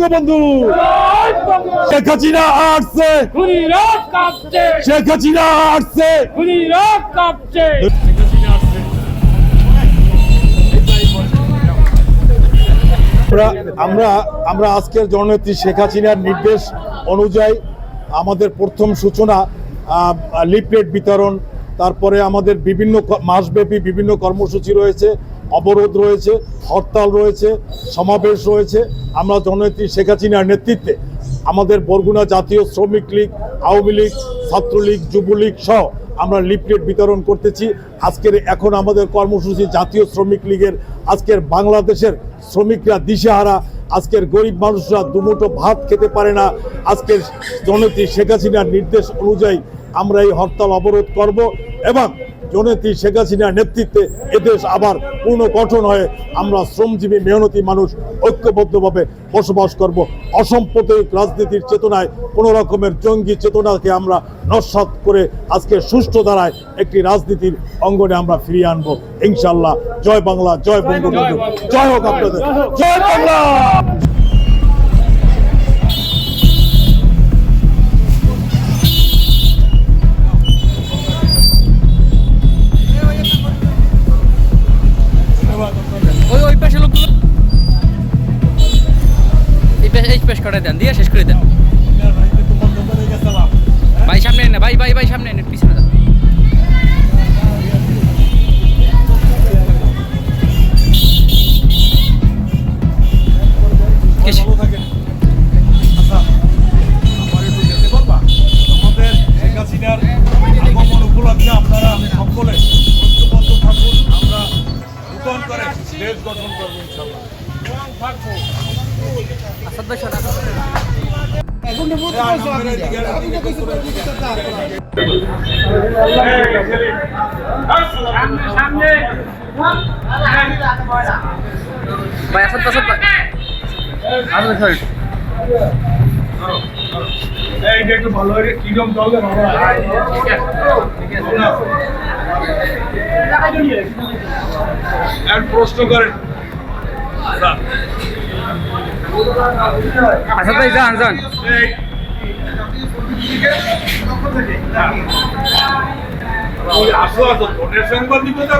বঙ্গবন্ধু। শেখ হাসিনা আসছে। শেখ হাসিনা আসছে। আমরা আমরা আমরা আজকের জননেত্রী শেখ হাসিনার নির্দেশ অনুযায়ী আমাদের প্রথম সূচনা লিফলেট বিতরণ তারপরে আমাদের বিভিন্ন মাসব্যাপী বিভিন্ন কর্মসূচি রয়েছে, অবরোধ রয়েছে, হরতাল রয়েছে, সমাবেশ রয়েছে। আমরা জননেত্রী শেখ হাসিনার নেতৃত্বে আমাদের বরগুনা জাতীয় শ্রমিক লীগ, আওয়ামী লীগ, ছাত্রলীগ, যুবলীগ সহ আমরা লিফলেট বিতরণ করতেছি। আজকের এখন আমাদের কর্মসূচি জাতীয় শ্রমিক লীগের, আজকের বাংলাদেশের শ্রমিকরা দিশেহারা, আজকের গরিব মানুষরা দুমুঠো ভাত খেতে পারে না। আজকের জননেত্রী শেখ হাসিনার নির্দেশ অনুযায়ী আমরা এই হরতাল অবরোধ করব। এবং জননেত্রী শেখ হাসিনার নেতৃত্বে এদেশ আবার পুনর্গঠন হয়ে আমরা শ্রমজীবী মেহনতি মানুষ ঐক্যবদ্ধভাবে বসবাস করব। অসাম্প্রদায়িক রাজনীতির চেতনায় কোনো রকমের জঙ্গি চেতনাকে আমরা নস্বাত করে আজকে সুষ্ঠু ধারায় একটি রাজনীতির অঙ্গনে আমরা ফিরিয়ে আনব। ইনশাল্লাহ জয় বাংলা জয় বঙ্গবন্ধু। জয় হোক আপনাদের। জয় বাংলা! করে দেন, দিয়ে শেষ করে দেন। ভাই, সামনে এনে ভাই ভাই ভাই, সামনে এনে পিছনে উপলক্ষে আপনারা সকলে আসাদ ভাই। শোনা প্রশ্ন করেন। আসাদ তাই যান যান আসো আসো ভোটের সাংবাদিকতা